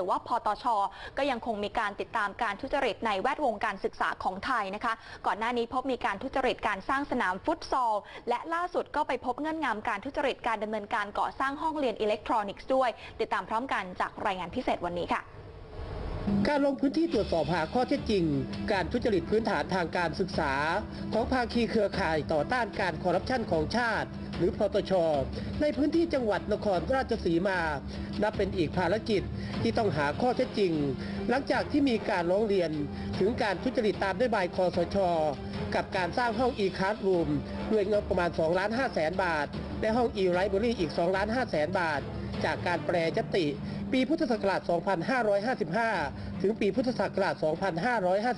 รือว่าพอตช ก็ยังคงมีการติดตามการทุจริตในแวดวงการศึกษาของไทยนะคะ ก่อนหน้านี้พบมีการทุจริตการสร้างสนามฟุตซอล และล่าสุดก็ไปพบเงื่อนงำการทุจริตการดำเนินการก่อสร้างห้องเรียนอิเล็กทรอนิกส์ด้วย ติดตามพร้อมกันจากรายงานพิเศษวันนี้ค่ะการลงพื้นที่ตรวจสอบหาข้อเท็จจริง การทุจริตพื้นฐานทางการศึกษา ของภาคีเครือข่ายต่อต้านการคอร์รัปชันของชาติ หรือพตช ในพื้นที่จังหวัดนครราชสีมา นับเป็นอีกภารกิจที่ต้องหาข้อเท็จจริง หลังจากที่มีการร้องเรียนถึงการทุจริตตามนโยบายคอสช กับการสร้างห้อง e-classroom ด้วยงบประมาณ2ล้าน5แสนบาท และห้อง e-library อีก2ล้าน5แสนบาท จากการแปรยติ ปีพุทธศักราช 2555 ถึงปีพุทธศักราช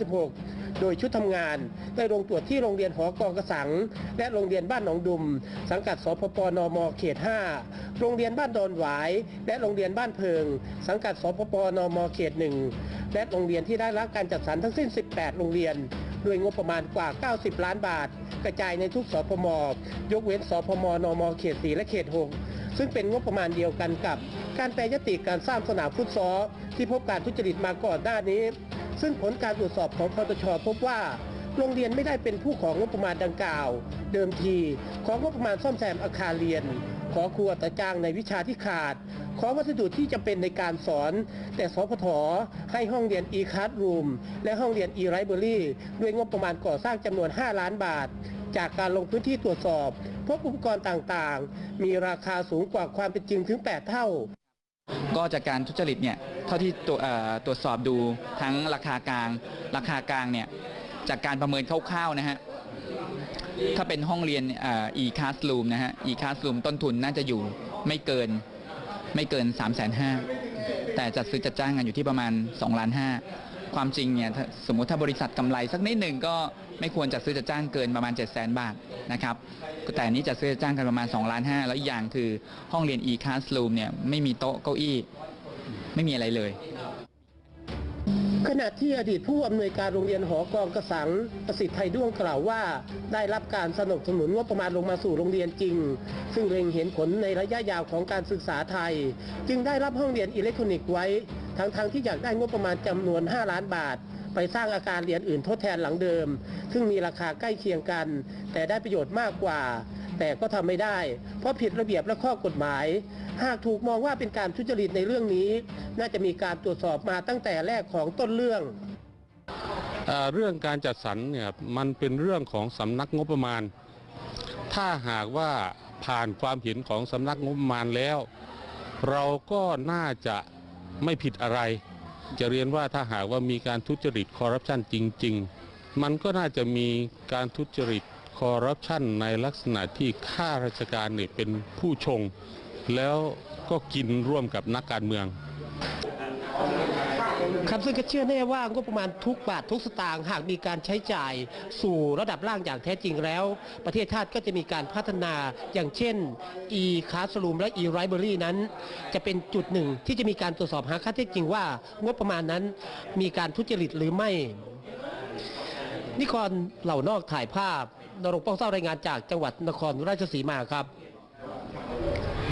2556 โดยชุดทำงานได้ลงตรวจที่โรงเรียนหอกองกระสัง และโรงเรียนบ้านหนองดุม สังกัดสพปนมเขต 5 โรงเรียนบ้านดอนหวาย และโรงเรียนบ้านเพิง สังกัดสพปนมเขต 1 และโรงเรียนที่ได้รับการจัดสรรทั้งสิ้น 18 โรงเรียนด้วยงบประมาณกว่า 90 ล้านบาท กระจายในทุกสพม ยกเว้นสพมนมเขต 4 และเขต 6 ซึ่งเป็นงบประมาณเดียวกันกับ การแปรยติการสร้างสนามฟุตซอลที่พบการทุจริตมาก่อนหน้านี้ ซึ่งผลการตรวจสอบของพตชพบว่า โรงเรียนไม่ได้เป็นผู้ของงบประมาณดังกล่าว เดิมที ของงบประมาณซ่อมแซมอาคารเรียน ขอครัวตะจ้างในวิชาที่ขาด ขอวัสดุที่จำเป็นในการสอน แต่สพทให้ห้องเรียน e-classroom และห้องเรียน e-library ด้วยงบประมาณก่อสร้างจำนวน 5 ล้านบาท จากการลงพื้นที่ตรวจสอบ พบอุปกรณ์ต่างๆ มีราคาสูงกว่าความเป็นจริงถึง 8 เท่า ก็จากการทุจริตเนี่ยเท่าที่ตรวจสอบดูทั้งราคากลาง ราคากลางเนี่ยจากการประเมินคร่าวๆนะฮะถ้าเป็นห้องเรียนอ่อ e-classroom นะฮะ e-classroom ต้นทุนน่าจะอยู่ไม่เกินไม่เกิน 3 5 0 0 0แต่จัดซื้อจัดจ้างกันอยู่ที่ประมาณ2ล้าน5 ความจริงเนี่ยถ้าสมมุติถ้าบริษัทกำไรสักนิดหนึ่งก็ไม่ควรจัดซื้อจัดจ้างเกินประมาณ 7 0 0 0 0 0 บาทนะครับแต่อันนี้จัดซื้อจัดจ้างกันประมาณ2ล้าน5แล้วอีกอย่างคือห้องเรียน e-classroom เนี่ยไม่มีโต๊ะเก้าอี้ไม่มีอะไรเลย ขณะที่อดีตผู้อำนวยการโรงเรียนหอกองกระสังประสิทธิ์ไทยด้วงกล่าวว่า ได้รับการสนับสนุนงบประมาณลงมาสู่โรงเรียนจริง ซึ่งเล็งเห็นผลในระยะยาวของการศึกษาไทย จึงได้รับห้องเรียนอิเล็กทรอนิกส์ไว้ ทั้งๆทที่อยากได้งบประมาณจำนวน 5 ล้านบาท ไปสร้างอาคารเรียนอื่นทดแทนหลังเดิม ซึ่งมีราคาใกล้เคียงกัน แต่ได้ประโยชน์มากกว่า แต่ก็ทำไม่ได้ เพราะผิดระเบียบและข้อกฎหมาย หากถูกมองว่าเป็นการทุจริตในเรื่องนี้ น่าจะมีการตรวจสอบมาตั้งแต่แรกของต้นเรื่องเอเรื่องการจัดสรรเนี่ยมันเป็นเรื่องของสำนักงบประมาณ ถ้าหากว่าผ่านความเห็นของสำนักงบประมาณแล้ว เราก็น่าจะไม่ผิดอะไร จะเรียนว่าถ้าหากว่ามีการทุจริตคอร์รัปชันจริง ๆ มันก็น่าจะมีการทุจริต คอร์รัปชันในลักษณะที่ข้าราชการเนี่ยเป็นผู้ชง แล้วก็กินร่วมกับนักการเมือง ครับซึ่งก็เชื่อแน่ว่างบประมาณทุกบาททุกสตางค์หากมีการใช้จ่ายสู่ระดับล่างอย่างแท้จริงแล้ว ประเทศชาติก็จะมีการพัฒนาอย่างเช่น e-classroom และ e-library นั้น จะเป็นจุดหนึ่งที่จะมีการตรวจสอบหาข้อเท็จจริงว่างบประมาณนั้นมีการทุจริตหรือไม่นิครเหล่านอกถ่ายภาพ นรงค์ป้องเศร้ารายงานจากจังหวัดนครราชสีมาครับ